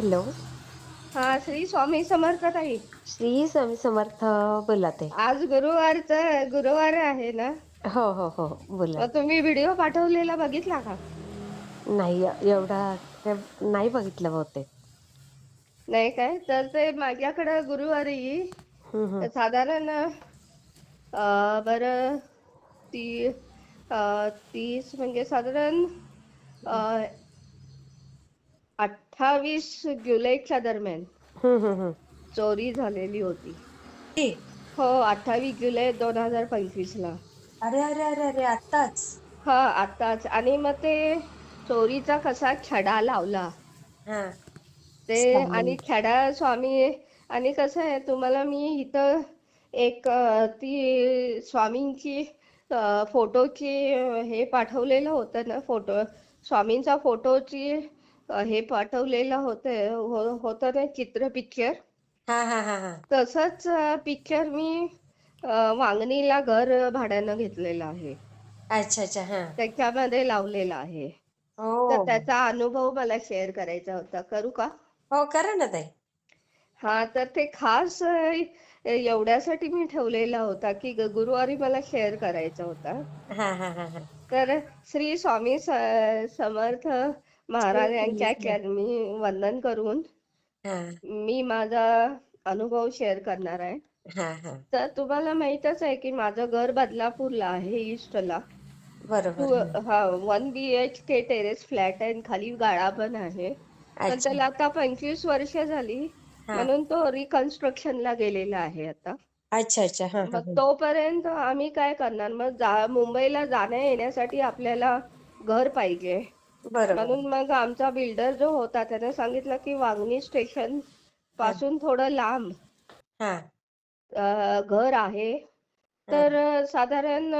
Hello. हा श्री स्वामी समर्थ ताई. श्री स्वामी समर्थ बोला ते आज गुरुवारचं गुरुवार आहे ना? हो हो हो बोला. मग तुम्ही व्हिडिओ पाठवलेला बघितला का? नाही एवढा काय नाही बघितलं बहुतेक. नाही काय? तर ते माझ्याकडे गुरुवारी हम्म, हम्म. साधारण अं, बरं ती अं, तीस म्हणजे साधारण अं, अठ्ठावीस जुलैच्या दरम्यान. चोरी झालेली होती. ए, हो अठ्ठावीस जुलै दोन हजार पंचवीस ला. अरे अरे अरे अरे आत्ताच. हा आताच आणि मग ते चोरीचा कसा छडा लावला. हा. ते स्वामी. आणि छडा स्वामी आणि कसं आहे तुम्हाला मी इथं एक अ, ती स्वामींची अ, फोटोची अ, हे पाठवलेलं होतं ना फोटो. स्वामींचा फोटोची हे पाठवलेलं होतं हो- होतं ना चित्र पिक्चर हा हा हा हा. तसंच पिक्चर मी अ, वांगणीला घर भाड्यानं घेतलेलं आहे. अच्छा अच्छा हा. त्याच्यामध्ये लावलेलं आहे. तर हो त्याचा अनुभव मला शेअर करायचा होता. करू का? हो करा ना ताई. हा तर ते खास अ, एवढ्यासाठी मी ठेवलेला होता की ग- गुरुवारी मला शेअर करायचा होता. हा हा हा हा. तर श्री स्वामी स- समर्थ महाराज यांच्या चरणी वंदन करून मी माझा अनुभव शेअर करणार आहे. तर तुम्हाला माहीतच आहे की माझं घर बदलापूरला आहे ईस्टला. बरोबर. हा one B H K terrace flat आहे खाली गाळा पण आहे. पण त्याला आता पंचवीस वर्ष झाली. म्हणून तो रिकन्स्ट्रक्शनला गेलेला आहे आता. अच्छा अच्छा. मग तोपर्यंत आम्ही काय करणार? मग मुंबईला जाण्या येण्यासाठी आपल्याला घर पाहिजे. म्हणून मग आमचा बिल्डर जो होता त्याने सांगितलं की वांगणी स्टेशनपासून थोडं लांब. हा. घर आहे. तर साधारण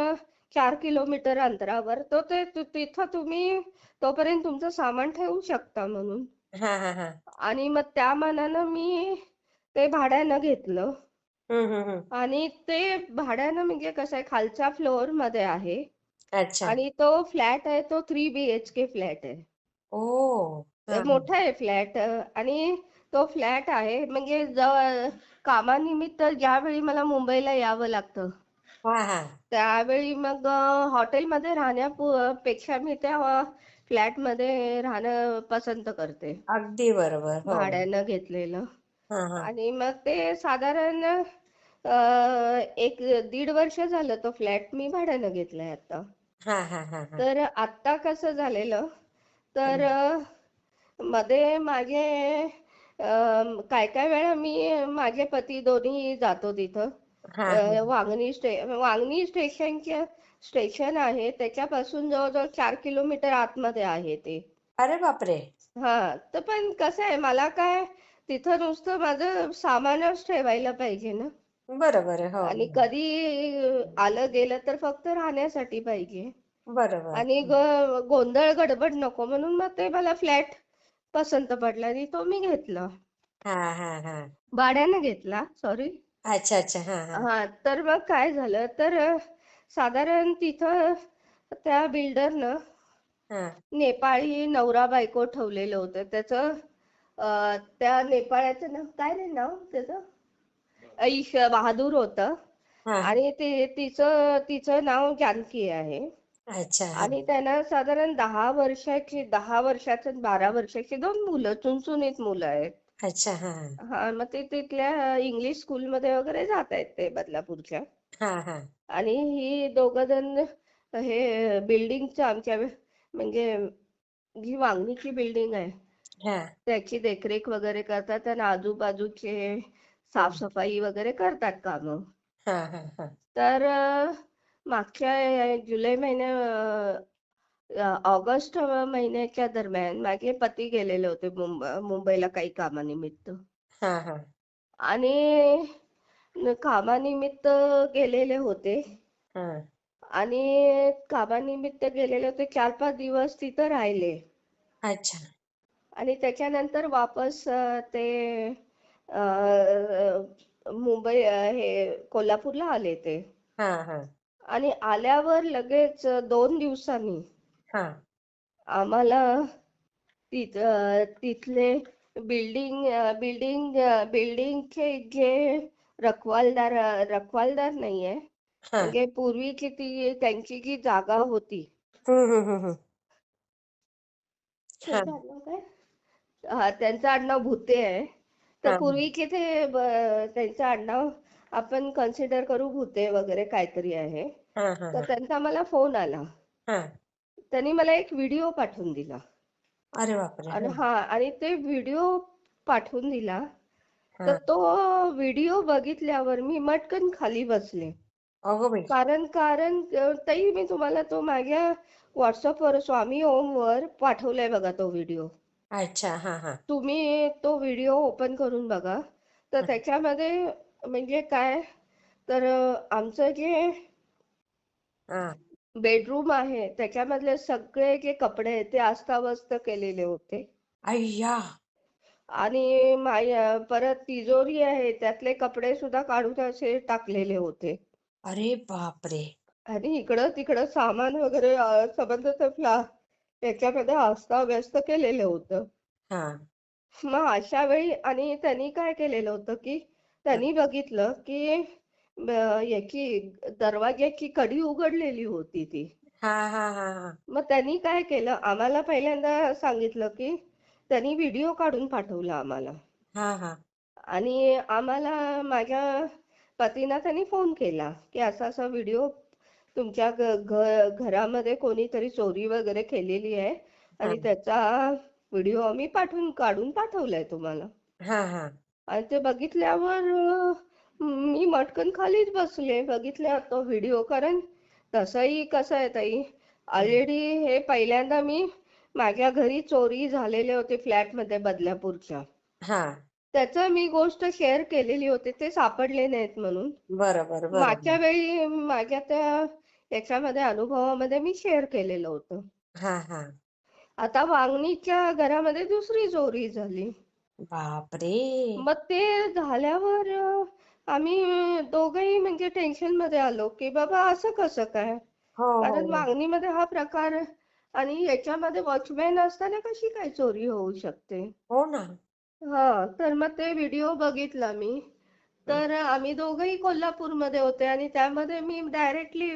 चार किलोमीटर अंतरावर. तो ते तिथं तुम्ही तोपर्यंत तुमचं सामान ठेवू शकता म्हणून. हा हा हा. आणि मग त्या मानानं मी ते भाड्यानं घेतलं. आणि ते भाड्यानं म्हणजे कसं आहे खालच्या फ्लोअरमध्ये आहे. अच्छा. आणि तो फ्लॅट आहे तो three B H K flat आहे. ओ हा ते मोठा आहे फ्लॅट आणि तो फ्लॅट आहे म्हणजे जवळ कामानिमित्त ज्यावेळी मला मुंबईला यावं लागतं हा हा. त्यावेळी मग अ, हॉटेलमध्ये राहण्यापेक्षा मी त्या फ्लॅटमध्ये राहणं पसंत करते. अगदी बरोबर हो. भाड्यानं घेतलेलं. हा हा. आणि मग ते साधारण अ, एक दीड वर्ष झालं तो फ्लॅट मी भाड्यानं घेतलाय आता. हा हा हा हा. तर आत्ता कसं झालेलं? तर अ, मध्ये माझे अ, काय काय वेळा मी माझे पती दोन्ही जातो तिथं. हा अ, वांगणी स्टे वांगणी स्टेशनच्या स्टेशन आहे. त्याच्यापासून जवळजवळ चार किलोमीटर आतमध्ये आहे ते. अरे बापरे! हा तर पण कसं आहे मला काय तिथं नुसतं माझं सामानच ठेवायला पाहिजे ना. बरोबर आहे हो. आणि कधी आलं गेलं तर फक्त राहण्यासाठी पाहिजे. बरोबर. आणि ग- गोंधळ गडबड नको म्हणून मग ते मला फ्लॅट पसंत पडला आणि तो मी घेतला. हा हा हा. भाड्याने घेतला सॉरी अच्छा अच्छा. हा हा. हा तर मग काय झालं तर अ, साधारण तिथं त्या बिल्डरनं हा. नेपाळी नवरा बायको ठेवलेलं होतं. त्याचं अ, त्या नेपाळ्याचं नाव काय रे नाव त्याचं? ऐश बहादूर होतं. हा. आणि ते तिचं तिचं नाव जानकी आहे. अच्छा. आणि त्यांना साधारण दहा वर्षाची दहा वर्षाचं बारा वर्षाची दोन मुलं चुणचुणीत मुलं आहेत. अच्छा हा. हा मग ते तिथल्या इंग्लिश स्कूलमध्ये वगैरे जात आहेत ते बदलापूरच्या. हा हा. आणि ही दोघं जण हे बिल्डिंगचं आमच्या म्हणजे जी वांगणीची बिल्डिंग आहे. हा. त्याची देखरेख वगैरे करतात आणि आजूबाजूचे साफसफाई वगैरे करतात कामं हा हा हा. तर अ, मागच्या जुलै महिन्या अ, ऑगस्ट महिन्याच्या दरम्यान माझे पती गेलेले होते मुंब मुंबईला काही कामानिमित्त. हा हा. आणि न- कामानिमित्त गेलेले होते. हा. आणि कामानिमित्त गेलेले होते चार पाच दिवस तिथं राहिले. अच्छा. आणि त्याच्यानंतर वापस अ, ते मुंबई हे कोल्हापूरला आले ते. हा हा. आणि आल्यावर लगेच दोन दिवसांनी हा. आम्हाला तिथ तिथले बिल्डिंग बिल्डिंग बिल्डिंगचे जे रखवालदार रखवालदार नाहीये हा. म्हणजे पूर्वीची ती त्यांची जी जागा होती. हा हा त्यांचं आडनाव भुते आहे. तर हा. पूर्वीचे ते त्यांचं आडनाव आपण कन्सिडर करू भुते वगैरे काहीतरी आहे. तर त्यांचा मला फोन आला. त्यांनी मला एक व्हिडिओ पाठवून दिला. अरे बापरे हा. आणि ते व्हिडिओ पाठवून दिला. तर तो व्हिडिओ बघितल्यावर मी मटकन खाली बसले. कारण कारण ताई मी तुम्हाला तो माझ्या व्हॉट्सअपवर स्वामी ओमवर पाठवलाय बघा तो व्हिडिओ अच्छा हा हा. तुम्ही तो व्हिडिओ ओपन करून बघा. तर हा. त्याच्यामध्ये म्हणजे काय तर अ, आमचं जे हा. बेडरूम आहे त्याच्यामधले सगळे जे कपडे आहेत ते अस्ताव्यस्त केलेले होते. अय्या! आणि माय परत तिजोरी आहे त्यातले कपडे सुद्धा काढून असे टाकलेले होते. अरे बापरे! आणि इकडं तिकडं सामान वगैरे अ, संबंध ते फ्ला त्याच्यामध्ये अस्ताव्यस्त केलेलं होतं. हा. मग अशा वेळी आणि त्यांनी काय केलेलं होतं की त्यांनी बघितलं की ब- याची दरवाज्याची कडी उघडलेली होती ती. हा हा हा हा. मग त्यांनी काय केलं? आम्हाला पहिल्यांदा सांगितलं की त्यांनी व्हिडिओ काढून पाठवला आम्हाला. हा हा. आणि आम्हाला माझ्या पतींना त्यांनी फोन केला की असा असा व्हिडिओ तुमच्या घरामध्ये कोणीतरी चोरी वगैरे केलेली आहे आणि त्याचा व्हिडिओ आम्ही पाठवून काढून पाठवलाय तुम्हाला. हा हा. आणि ते बघितल्यावर मी मटकन खालीच बसले. बघितल्या तो व्हिडिओ. कारण तसंही कसं आहे ताई. ऑलरेडी हे पहिल्यांदा मी माझ्या घरी चोरी झालेले होते फ्लॅटमध्ये बदलापूरच्या. त्याचं मी गोष्ट शेअर केलेली होती. ते सापडले नाहीत म्हणून. बरोबर. मागच्या वेळी माझ्या त्या याच्यामध्ये अनुभवामध्ये मी शेअर केलेलं होतं. हा हा. आता वांगणीच्या घरामध्ये दुसरी चोरी झाली. बापरे! मग ते झाल्यावर आम्ही दोघंही म्हणजे टेन्शनमध्ये आलो की बाबा असं कसं काय? हो. कारण वांगणीमध्ये हा प्रकार आणि याच्यामध्ये वॉचमॅन असताना कशी काय चोरी होऊ शकते? हो ना. हा तर मग ते व्हिडिओ बघितला मी. तर आम्ही दोघंही कोल्हापूरमध्ये होते आणि त्यामध्ये मी डायरेक्टली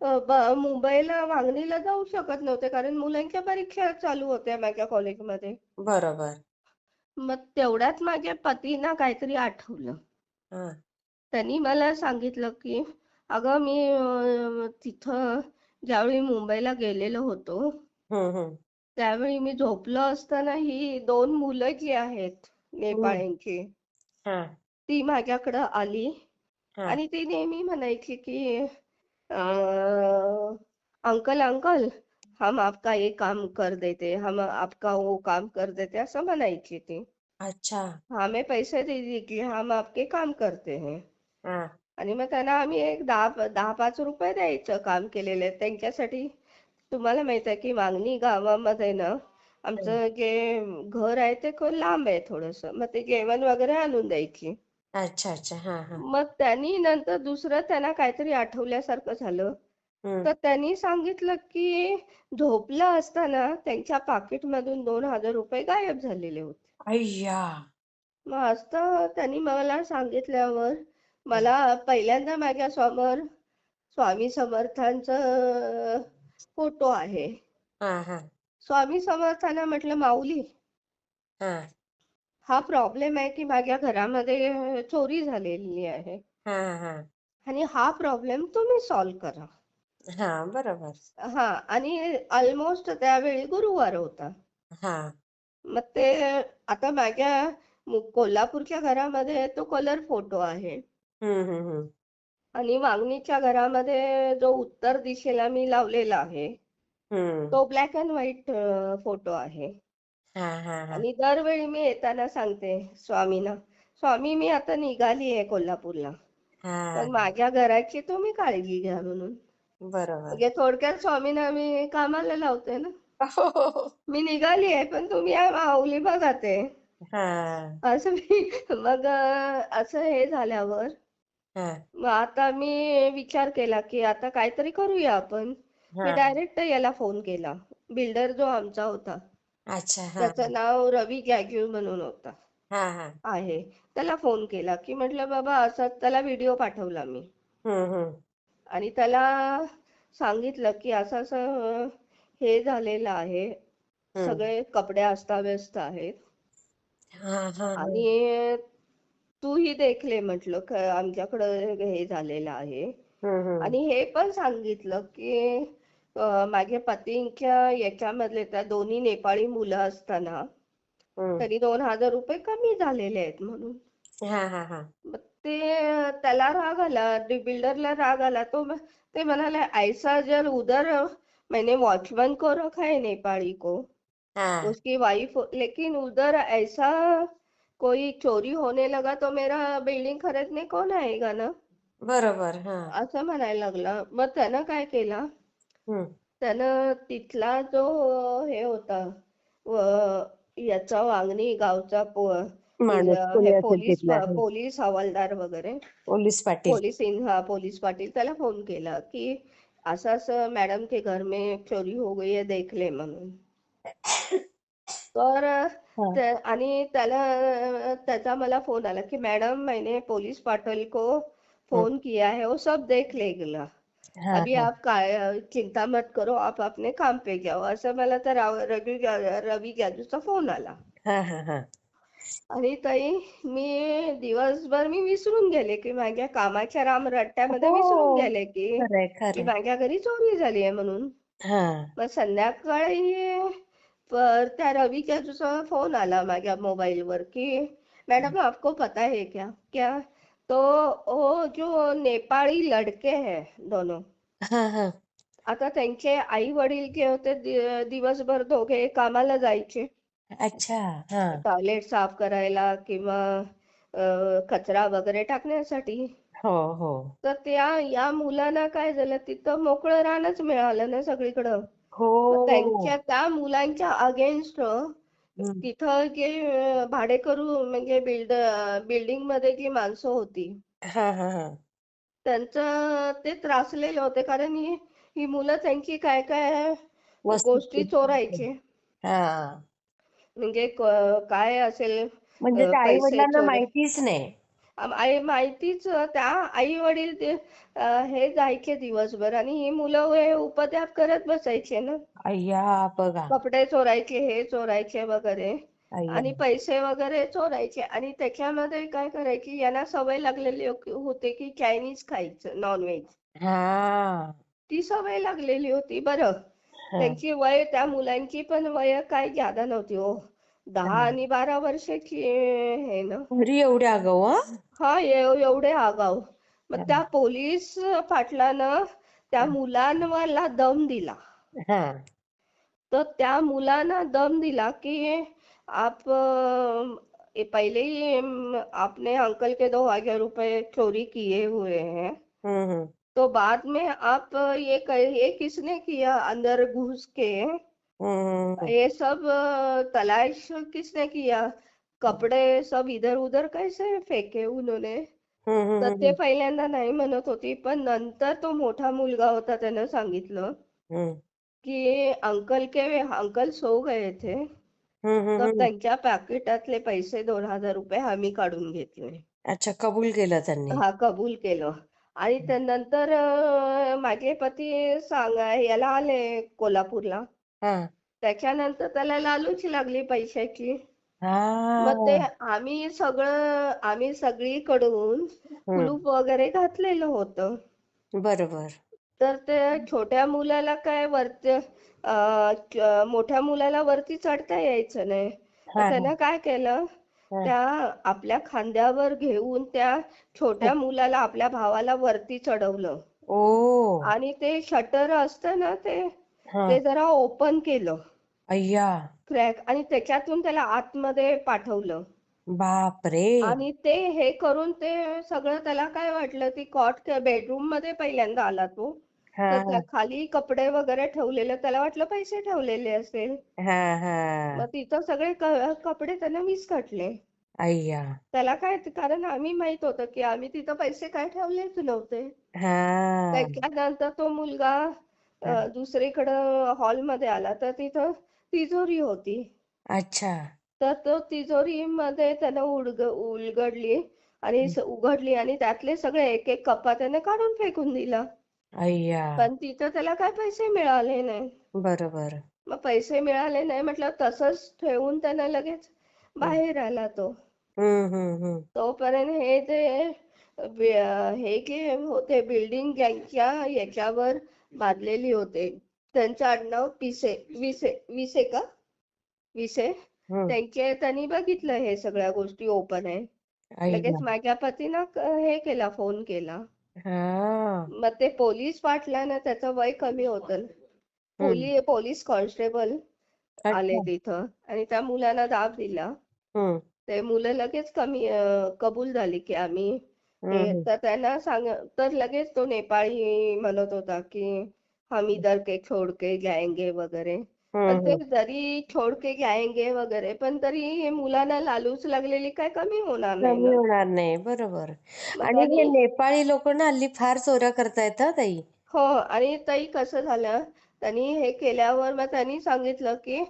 मुंबईला वांगणीला जाऊ शकत नव्हते कारण मुलांच्या परीक्षा चालू होत्या माझ्या कॉलेजमध्ये. बरोबर. मग तेवढ्यात माझ्या पतींना काहीतरी आठवलं. हा. त्यांनी मला सांगितलं की अगं मी तिथं ज्यावेळी मुंबईला गेलेलो होतो त्यावेळी मी झोपलो असताना ही दोन मुलं जी आहेत हा. ती माझ्याकडं आली आणि ती नेहमी म्हणायची की अंकल अंकल हम आपका ये काम कर देते हम आपका वो काम कर देते असं म्हणायची ती अच्छा। हमें पैसे दे दीजिए हम आपके काम करते हैं। हा। आणि मग त्यांना आम्ही एक दहा दहा पाच रुपये द्यायचं काम केलेले त्यांच्यासाठी. तुम्हाला माहीत आहे की वांगणी गावामध्ये ना. आमचं जे घर आहे ते खूप लांब आहे थोडस. मग ते जेवण वगैरे आणून द्यायची. अच्छा अच्छा. हा हा. मग त्यांनी नंतर दुसरं त्यांना काहीतरी आठवल्यासारखं झालं. हम्म. तर त्यांनी सांगितलं की झोपला असताना त्यांच्या पाकिटमधून दोन हजार रुपये गायब झालेले होते. अय्या. मग असं त्यांनी मला सांगितल्यावर हम्म. मला पहिल्यांदा माझ्यासमोर स्वामी समर्थांचं फोटो आहे. हा हा. स्वामी समर्थांना म्हटलं माऊली हा. हा प्रॉब्लेम आहे की माझ्या घरामध्ये चोरी झालेली आहे. हा हा. आणि हा प्रॉब्लेम तुम्ही सॉल्व्ह करा. हा बरोबर. हा आणि ऑलमोस्ट त्यावेळी गुरुवार होता. हा. मग ते आता माझ्या कोल्हापूरच्या घरामध्ये तो कलर फोटो आहे. हम्म हम्म हम्म आणि वांगणीच्या घरामध्ये जो उत्तर दिशेला मी लावलेला आहे हम्म तो ब्लॅक अँड व्हाईट फोटो आहे. हा हा हा. आणि दरवेळी मी येताना सांगते स्वामींना स्वामी मी आता निघाली आहे कोल्हापूरला. हा. पण माझ्या घराची तुम्ही काळजी घ्या म्हणून. बरोबर. म्हणजे थोडक्यात स्वामींना मी कामाला लावते ना. हो. मी निघाली आहे पण तुम्ही या माऊली बघा ते. हा. असं मी मग अं, असं हे झाल्यावर हा. मग आता मी विचार केला की आता काहीतरी करूया आपण. मी हा. डायरेक्ट याला फोन केला. बिल्डर जो आमचा होता. अच्छा हा त्याचं नाव रवी गॅग्यू म्हणून होतं. हा हा. आहे. त्याला फोन केला की म्हटलं बाबा असा त्याला व्हिडिओ पाठवला मी. हम्म हम्म आणि त्याला सांगितलं की असं असं हे झालेलं आहे. हम्म सगळे कपडे अस्ताव्यस्त आहेत. हा हा हा. आणि तूही देखले म्हटलं क- आमच्याकडं हे झालेलं आहे. हम्म हम्म आणि हे पण सांगितलं की माझ्या पतींच्या याच्यामधले त्या दोन्ही नेपाळी मुलं असताना तरी दोन हजार रुपये कमी झालेले आहेत म्हणून. हा हा हा. मग ते त्याला राग आला बिल्डरला राग आला तो ते म्हणाले ऐसा जर उधर मैंने वॉचमैन को रखा है नेपाली को. हा. उसकी वाइफ लेकिन उधर ऐसा कोई चोरी होने लगा तो मेरा बिल्डिंग खरीदने कौन आएगा ना? बरोबर असं म्हणायला लागला. मग त्यानं काय केला? त्यानं तिथला जो हे होता व- याचा वांगणी गावचा पो हे पोलीस हवालदार वगैरे. पोलीस पाटील. पोलीस हाँ पोलीस पाटिल. त्याला फोन केला की असं असं मॅडम के घर में चोरी हो गई है देख ले म्हणून. तर आणि त्याला त्याचा मला फोन आला की मैडम मैंने पुलिस पाटिल को. फोन किया है वो सब देख लेगा हा अभी हा। आप काय चिंता मत करो आप अपने काम पे जाओ असं मला तर राव- रवी गॅजूचा फ़ोन आला। हा हा हा। आणि ताई मी दिवसभर मी विसरून गेले की माझ्या कामाच्या रामरट्ट्यामध्ये विसरून गेले की खरंय की खरंय. माझ्या घरी चोरी झाली आहे म्हणून. हा. मग संध्याकाळी प- त्या रवी गॅजूचा फ़ोन आला माझ्या मोबाईलवर की मैडम आपको पता है क्या? क्या तो वो जो नेपाळी लड़के हैं दोनों। हा हा। आता त्यांचे आई वडील जे होते दि- दिवसभर दोघे कामाला जायचे। अच्छा हा। टॉयलेट साफ करायला किंवा अ, कचरा वगैरे टाकण्यासाठी। हो हो। तर त्या या मुलांना काय झालं तिथं मोकळं रानच मिळालं ना सगळीकडं. मग हो त्यांच्या त्या मुलांच्या अगेन्स्ट. तिथं जे अ, भाडेकरू म्हणजे बिल्ड बिल्डिंगमध्ये जी माणसं होती. हा हा हा. त्यांचं ते त्रासलेले होते कारण ही ही मुलं त्यांची काय काय वस्तू गोष्टी चोरायचे. हा. म्हणजे क- काय असेल म्हणजे अ, त्या आई पैसे वडिलांना चोरी माहितीच नाही. आई माहितीच त्या आई वडील ते हे जायचे दिवसभर आणि ही मुलं हे उपद्व्याप करत बसायचे ना. अय्या बघा. कपडे चोरायचे हे चोरायचे वगैरे. आणि पैसे वगैरे चोरायचे आणि त्याच्यामध्ये काय करायची यांना सवय लागलेली हो- होती की चायनीज खायचं नॉनव्हेज. ती सवय लागलेली होती बरं. त्यांची वय त्या मुलांची पण वय काय जादा नव्हती हो. दहा हा. आणि बारा वर्षाची हे ना. घरी एवढे आगाऊ हा? हा एव- एवढे आगाऊ. मग त्या पोलीस पाटलानं त्या मुलांवरला दम दिला. हा. तर त्या मुलांना दम दिला कि आप अ, ये पहले ही आपने अंकल के दो हज़ार रुपए चोरी किए हुए हैं. हम्म हम्म. तो बाद में आप ये क- ये किसने किया अंदर घुस के? हम्म ये सब तलाश किसने किया? कपड़े सब इधर उधर कैसे फेके उन्होंने? तर ते पहिल्यांदा नाही म्हणत होती पण नंतर तो मोठा मुलगा होता त्यानं सांगितलं हम्म. की अंकल के अंकल सो गए थे. तर. त्यांच्या पाकिटातले पैसे दोन हजार रुपये आम्ही काढून घेतले. अच्छा कबूल केलं त्यांनी. हा कबूल केलं. आणि त्यानंतर माझे पती सांग याला आले कोल्हापूरला. हा. त्याच्यानंतर त्याला लालूच लागली पैशाची. मग ते हा आम्ही सगळं आम्ही सगळीकडून कुलूप वगैरे घातलेलं होतं. बरोबर. तर ते छोट्या मुलाला काय वरती अ, मोठ्या मुलाला वरती चढता यायचं नाही. हा. तर त्यानं काय केलं हा. त्या आपल्या खांद्यावर घेऊन त्या छोट्या मुलाला आपल्या भावाला वरती चढवलं. आणि ते शटर असतं ना ते ते जरा ओपन केलं. अय्या. क्रॅक आणि त्याच्यातून त्याला आतमध्ये पाठवलं. बापरे. आणि ते हे करून ते सगळं त्याला काय वाटलं ती कॉट बेडरूममध्ये पहिल्यांदा आला तो. हा. तर त्या खाली कपडे वगैरे ठेवलेले त्याला वाटलं पैसे ठेवलेले असेल. हा हा. मग तिथं सगळे क- कपडे त्यानं विस्कटले अय्या. त्याला काय कारण आम्ही माहीत होतं की आम्ही तिथं पैसे काय ठेवलेच नव्हते. हा. त्याच्यानंतर तो मुलगा दुसरीकडं हॉलमध्ये आला तर तिथं तिजोरी होती. अच्छा. तर तो तिजोरीमध्ये त्यानं उलग उलगडली आणि स- उघडली आणि त्यातले सगळे एक एक कप्पा त्याने काढून फेकून दिला. अय्या. पण तिथं त्याला काय पैसे मिळाले नाही. बरोबर. मग पैसे मिळाले नाही म्हटलं तसंच ठेवून त्यानं लगेच बाहेर आला तो. हम्म हम्म हम्म. तोपर्यंत हे बि- हे जे होते बिल्डिंग ज्यांच्या याच्यावर बांधलेली होते. त्यांचं आडनाव पिसे विसे विसे का? विसे? त्यांचे त्यांनी बघितलं हे सगळ्या गोष्टी ओपन आहे. लगेच माझ्या पतीनं हे केला फोन केला. मग ते पोलीस पाटलानं त्याचं वय कमी होतं. हम्म पोलीस कॉन्स्टेबल आले तिथं आणि त्या मुलांना दाब दिला. ते मुलं लगेच कमी कबूल झाली की आम्ही तर त्यांना सांग तर लगेच तो नेपाळी म्हणत होता की हम इधर के छोड़ के जाएंगे वगैरे. ते जरी छोड़ के जाएंगे वगैरे पण तरी हे मुलांना लालूच लागलेली काय कमी होणार नाही कमी होणार नाही बरोबर. आणि हे नेपाळी लोक ना हल्ली फार चोऱ्या करतायत हा ताई. हो आणि ताई कसं झालं? त्यांनी हे केल्यावर मग त्यांनी सांगितलं की.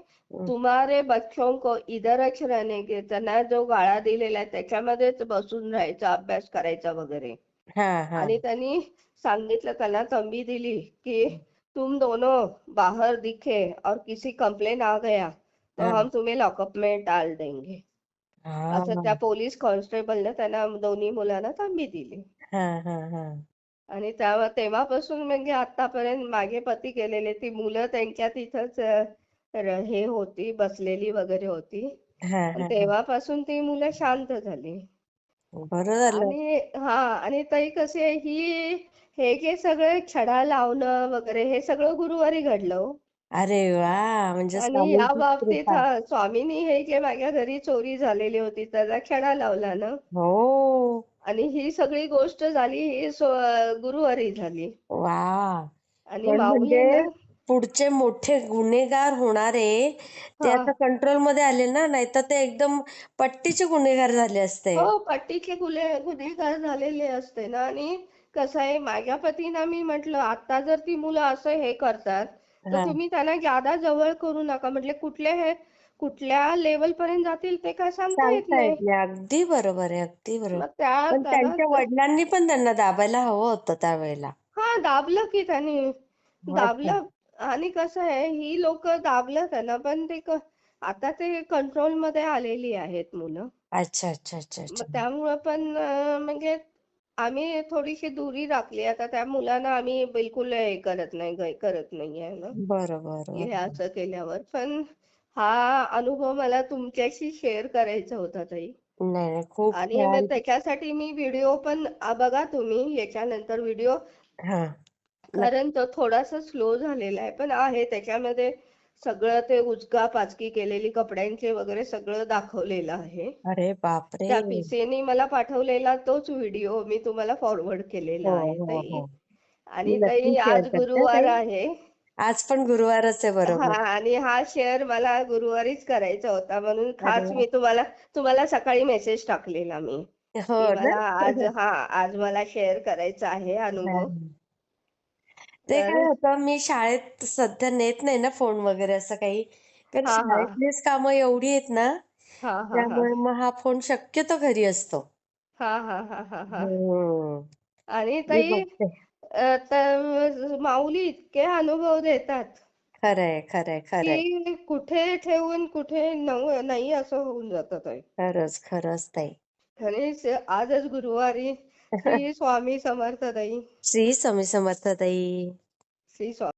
तुम्हारे बच्चों को इधरच रहने के त्यांना जो गाळा दिलेला आहे त्याच्यामध्येच बसून राहायचा अभ्यास करायचा वगैरे. आणि त्यांनी सांगितलं त्यांना तंबी दिली की तुम दोनों बाहर दिखे और किसी कंप्लेन आ गया तो हम तुम्हें लॉकअप में डाल देंगे. असं त्या पोलीस कॉन्स्टेबलने त्यांना दोन्ही मुलांना तंबी दिली. आणि त्या तेव्हापासून म्हणजे आतापर्यंत माझे पती गेलेले ती मुलं त्यांच्या तिथंच हे होती बसलेली वगैरे होती. तेव्हापासून ती मुलं शांत झाली. बरं झालं. आणि हा आणि ताई कसे आहे, ही हे जे सगळे छडा लावणं वगैरे हे सगळं गुरुवारी घडलं हो. अरे वा म्हणजे आणि या बाबतीत स्वामींनी हे जे माझ्या घरी चोरी झालेली होती त्याचा छडा लावला ना. हो. आणि ही सगळी गोष्ट झाली ही गुरुवारी झाली. वा. आणि पण म्हणजे पुढचे मोठे गुन्हेगार होणारे ते आता कंट्रोलमध्ये आले ना नाहीतर ते एकदम पट्टीचे गुन्हेगार झाले असते. हो पट्टीचे गुन्हे गुन्हेगार झालेले असते ना. आणि कसं आहे माझ्या पतींना मी म्हटलं आता जर ती मुलं असं हे करतात तर तुम्ही त्यांना जादा जवळ करू नका. म्हटले कुठले हे कुठल्या लेवल पर्यंत जातील ते काय सांगता येत सांगता नाही. येत नाही. अगदी बरोबर आहे अगदी बरोबर. मग त्या पण त्यांच्या वडिलांनी पण त्यांना दाबायला हवं होतं त्यावेळेला. हा दाबलं की त्यांनी. दाबलं. आणि कसं आहे ही लोक दाबलं त्यांना पण ते क- आता ते कंट्रोलमध्ये आलेली आहेत मुलं. अच्छा अच्छा अच्छा मग अच्छा. त्यामुळं पण अं, म्हणजे आम्ही थोडीशी दुरी राखली. आता त्या मुलांना आम्ही बिलकुल हे करत नाही ग- करत नाही आहे ना. बरोबर हे बरोबर. असं केल्यावर. पण हा अनुभव मला तुमच्याशी शेअर करायचा होता ताई. नाही नाही खूप आणि छान. त्याच्यासाठी मी व्हिडिओ पण आ, बघा तुम्ही याच्यानंतर व्हिडिओ. हा. कारण तो थोडासा स्लो झालेला आहे पण आहे त्याच्यामध्ये सगळं ते उचका पाचकी केलेली कपड्यांचे वगैरे सगळं दाखवलेलं आहे. अरे बापरे! त्या पिसेनी मला पाठवलेला तोच व्हिडिओ मी तुम्हाला फॉरवर्ड केलेला हो आहे हो ताई. हो. आणि मी ताई नक्की शेअर आज करते गुरुवार ताई. आहे. आज पण गुरुवारच आहे हा बरोबर आणि हा शेअर मला गुरुवारीच करायचा होता म्हणून अरे खास वा. मी तुम्हाला तुम्हाला सकाळी मेसेज टाकलेला मी. हो की ना. मला आज हा आज मला शेअर करायचा आहे. अनुभव. ते तर काय होतं मी शाळेत सध्या नेत नाही ना फोन वगैरे असं काही. कारण हा हा. शाळेतलीच कामं एवढी आहेत ना हा हा हा. त्यामुळे मग हा फोन शक्यतो घरी असतो. हा हा हा हा हा. हम्म. आणि मी ताई बघते. तर माऊली इतके अनुभव देतात. खरंय खरंय खरंय. की कुठे ठेवून कुठे नव- नाही असं होऊन जातं ताई खरंच खरंच ताई. आणि स- आजच गुरुवारी श्री स्वामी समर्थ ताई. श्री स्वामी समर्थ ताई. श्री स्वामी